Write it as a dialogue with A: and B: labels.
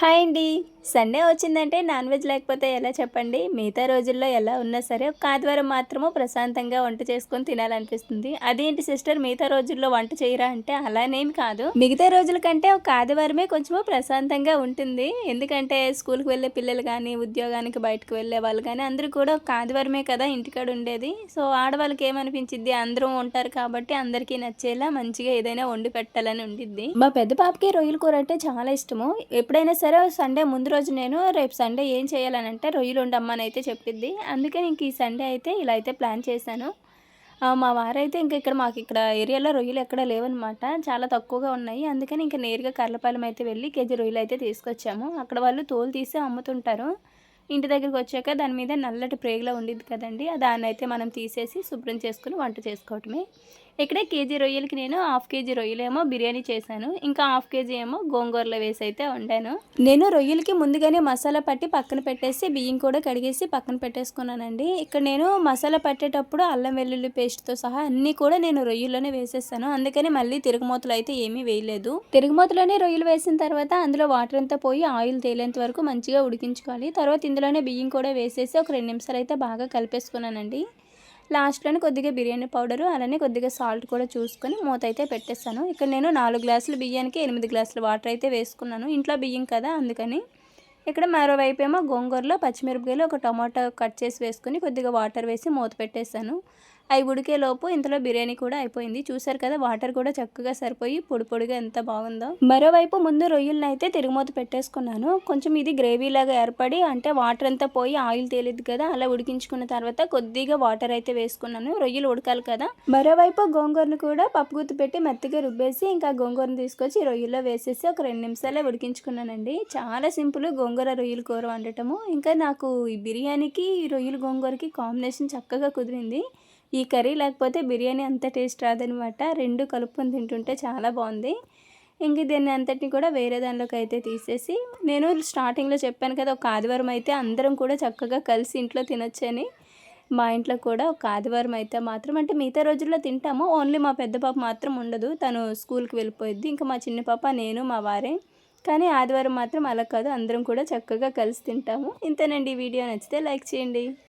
A: Hi అండి Sunday వచ్చిందంటే non veg లేకపోతే ఎలా చెప్పండి? మిగతా రోజుల్లో ఎలా ఉన్నా సరే ఒక ఆదివారం మాత్రము ప్రశాంతంగా వంట చేసుకొని తినాలనిపిస్తుంది. అదేంటి సిస్టర్? మిగతా రోజుల్లో వంట చేయరా అంటే అలానేమి కాదు. మిగతా రోజుల కంటే ఒక ఆదివారమే కొంచెము ప్రశాంతంగా ఉంటుంది. ఎందుకంటే స్కూల్కి వెళ్ళే పిల్లలు కానీ ఉద్యోగానికి బయటకు వెళ్ళే వాళ్ళు కానీ అందరూ కూడా ఒక ఆదివారమే కదా ఇంటికాడ ఉండేది. సో ఆడవాళ్ళకి ఏమనిపించింది అందరూ ఉంటారు కాబట్టి అందరికీ నచ్చేలా మంచిగా ఏదైనా వండి పెట్టాలని ఉండిద్ది. మా పెద్ద పాపకి రొయ్యల కూర అంటే చాలా ఇష్టము. ఎప్పుడైనా సరే సండే ముందు రోజు నేను రేపు సండే ఏం చేయాలని అంటే రొయ్యలు ఉండమ్మని అయితే చెప్పింది అందుకే ఇంక ఈ సండే అయితే ఇలా అయితే ప్లాన్ చేశాను. మా వారైతే ఇంకా ఇక్కడ మాకు ఇక్కడ ఏరియాలో రొయ్యలు ఎక్కడ లేవన్నమాట చాలా తక్కువగా ఉన్నాయి. అందుకని ఇంకా నేరుగా కర్లపాలెం అయితే వెళ్ళి కేజీ రొయ్యలు అయితే తీసుకొచ్చాము. అక్కడ వాళ్ళు తోలు తీసి అమ్ముతుంటారు. ఇంటి దగ్గరికి వచ్చాక దాని మీద నల్లటి ప్రేగులో ఉండిద్ది కదండి. దాన్ని అయితే మనం తీసేసి శుభ్రం చేసుకుని వంట చేసుకోవటమే. ఇక్కడ కేజీ రొయ్యలకి నేను హాఫ్ కేజీ రొయ్యలేమో బిర్యానీ చేశాను. ఇంకా హాఫ్ కేజీ ఏమో గోంగూరలో వేసి అయితే వండాను. నేను రొయ్యలకి ముందుగానే మసాలా పట్టి పక్కన పెట్టేసి బియ్యం కూడా కడిగేసి పక్కన పెట్టేసుకున్నానండి. ఇక్కడ నేను మసాలా పట్టేటప్పుడు అల్లం వెల్లుల్లి పేస్ట్తో సహా అన్నీ కూడా నేను రొయ్యల్లోనే వేసేస్తాను. అందుకని మళ్ళీ తిరుగుమూతలు అయితే ఏమీ వేయలేదు. తిరుగుమూతలోనే రొయ్యలు వేసిన తర్వాత అందులో వాటర్ అంతా పోయి ఆయిల్ తేలేంత వరకు మంచిగా ఉడికించుకోవాలి. తర్వాత ఇందులోనే బియ్యం కూడా వేసేసి ఒక రెండు నిమిషాలు అయితే బాగా కలిపేసుకున్నానండి. లాస్ట్లోనే కొద్దిగా బిర్యానీ పౌడరు అలానే కొద్దిగా సాల్ట్ కూడా చూసుకొని మూత అయితే పెట్టేస్తాను ఇక్కడ నేను నాలుగు గ్లాసులు బియ్యానికి ఎనిమిది గ్లాసులు వాటర్ అయితే వేసుకున్నాను. ఇంట్లో బియ్యం కదా అందుకని. ఇక్కడ మరోవైపు ఏమో గోంగూరలో పచ్చిమిరపకాయలు ఒక టమాటో కట్ చేసి వేసుకొని కొద్దిగా వాటర్ వేసి మూత పెట్టేస్తాను అవి ఉడికేలోపు ఇంతలో బిర్యానీ కూడా అయిపోయింది. చూసారు కదా వాటర్ కూడా చక్కగా సరిపోయి పొడి పొడిగా ఎంత బాగుందో. మరోవైపు ముందు రొయ్యలను అయితే తిరుగుమూత పెట్టేసుకున్నాను. కొంచెం ఇది గ్రేవీలాగా ఏర్పడి అంటే వాటర్ అంతా పోయి ఆయిల్ తేలిద్ది కదా అలా ఉడికించుకున్న తర్వాత కొద్దిగా వాటర్ అయితే వేసుకున్నాను. రొయ్యలు ఉడకాలి కదా. మరోవైపు గోంగూరను కూడా పప్పు గుత్తి పెట్టి మెత్తగా రుబ్బేసి ఇంకా గోంగూరను తీసుకొచ్చి రొయ్యల్లో వేసేసి ఒక రెండు నిమిషాలే ఉడికించుకున్నానండి. చాలా సింపుల్ గోంగూర రొయ్యలు కూర వండటము. ఇంకా నాకు ఈ బిర్యానీకి రొయ్యలు గోంగూరకి కాంబినేషన్ చక్కగా కుదిరింది. ఈ కర్రీ లేకపోతే బిర్యానీ అంత టేస్ట్ రాదనమాట. రెండు కలుపుకొని తింటుంటే చాలా బాగుంది. ఇంక దీన్ని అంతటిని కూడా వేరే దానిలోకి అయితే తీసేసి నేను స్టార్టింగ్లో చెప్పాను కదా ఒక ఆదివారం అయితే అందరం కూడా చక్కగా కలిసి ఇంట్లో తినొచ్చని. మా ఇంట్లో కూడా ఒక ఆదివారం అయితే మాత్రం అంటే మిగతా రోజుల్లో తింటాము. ఓన్లీ మా పెద్ద పాప మాత్రం ఉండదు. తను స్కూల్కి వెళ్ళిపోయిద్ది. ఇంకా మా చిన్న పాప నేను మా వారే. కానీ ఆదివారం మాత్రం అలా కాదు. అందరం కూడా చక్కగా కలిసి తింటాము. ఇంతేనండి వీడియో. నచ్చితే లైక్ చేయండి.